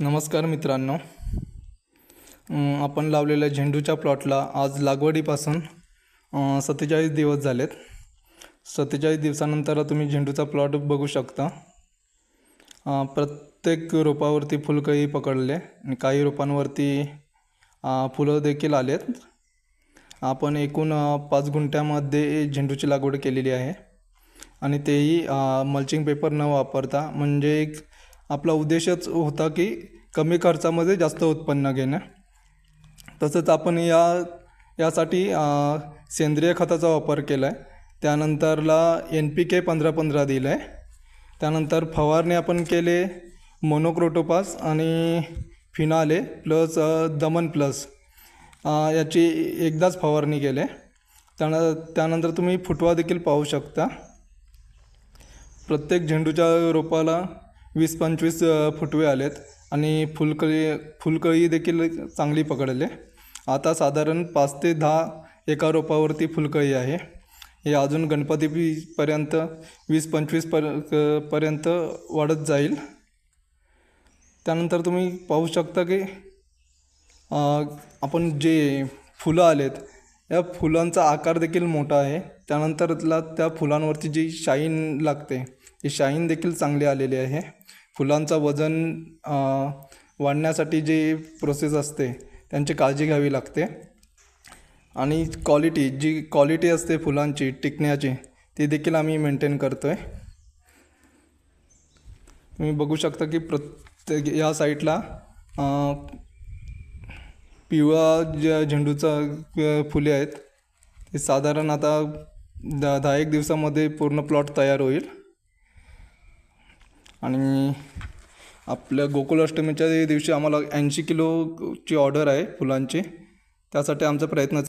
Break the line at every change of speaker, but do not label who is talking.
नमस्कार मित्रांनो. आपण लावलेल्या झेंडूच्या प्लॉटला आज लागवडीपासून सत्तेचाळीस दिवस झालेत. सत्तेचाळीस दिवसानंतर तुम्ही झेंडूचा प्लॉट बघू शकता. प्रत्येक रोपावरती फुलकळी पकडले आणि काही रोपांवरती फुलं देखील आलेत. आपण एकूण पाच गुंठ्यामध्ये झेंडूची लागवड केलेली आहे. आणि तेही मल्चिंग पेपर न वापरता म्हणजे एक आपला उद्देशच होता की कमी खर्चामध्ये जास्त उत्पन्न घेणं. तसंच आपण या यासाठी सेंद्रिय खताचा वापर केला आहे त्यानंतरला एन पी के पंधरा पंधरा दिलं आहे त्यानंतर फवारणी आपण केले मोनोक्रोटोपास आणि फिनाले प्लस दमन प्लस याची एकदाच फवारणी केले. त्यान त्यानंतर तुम्ही फुटवा देखील पाहू शकता. प्रत्येक झेंडूच्या रोपाला वीस पंचवीस फुटवे आलेत आणि फुलकळी फुलकळी देखील चांगली पकडले. आता साधारण पाच ते दहा एका रोपावरती फुलकळी आहे. हे अजून गणपतीपर्यंत वीस पंचवीस पर पर्यंत वाढत जाईल. त्यानंतर तुम्ही पाहू शकता की आपण जे फुलं आलेत या फुलांचा आकार देखील मोठा आहे. त्यानंतरला त्या फुलांवरती जी शाईन लागते ती शाईन देखील चांगली आलेली आहे. फुलांचा वजन वाढण्यासाठी जी प्रोसेस असते त्यांची काळजी घ्यावी लागते. आणि क्वालिटी जी क्वालिटी असते फुलांची टिकण्याची ती देखील आम्ही मेंटेन करतो आहे तुम्ही बघू शकता की प्रत्येक या साईडला पिवळा ज्या झेंडूचा फुले आहेत ते साधारण आता द दहा एक दिवसामध्ये पूर्ण प्लॉट तयार होईल. आणि आपल्या गोकुलाष्टमीच्या दिवशी आम्हाला ऐंशी किलोची ऑर्डर आहे फुलांची. त्यासाठी आमचा प्रयत्न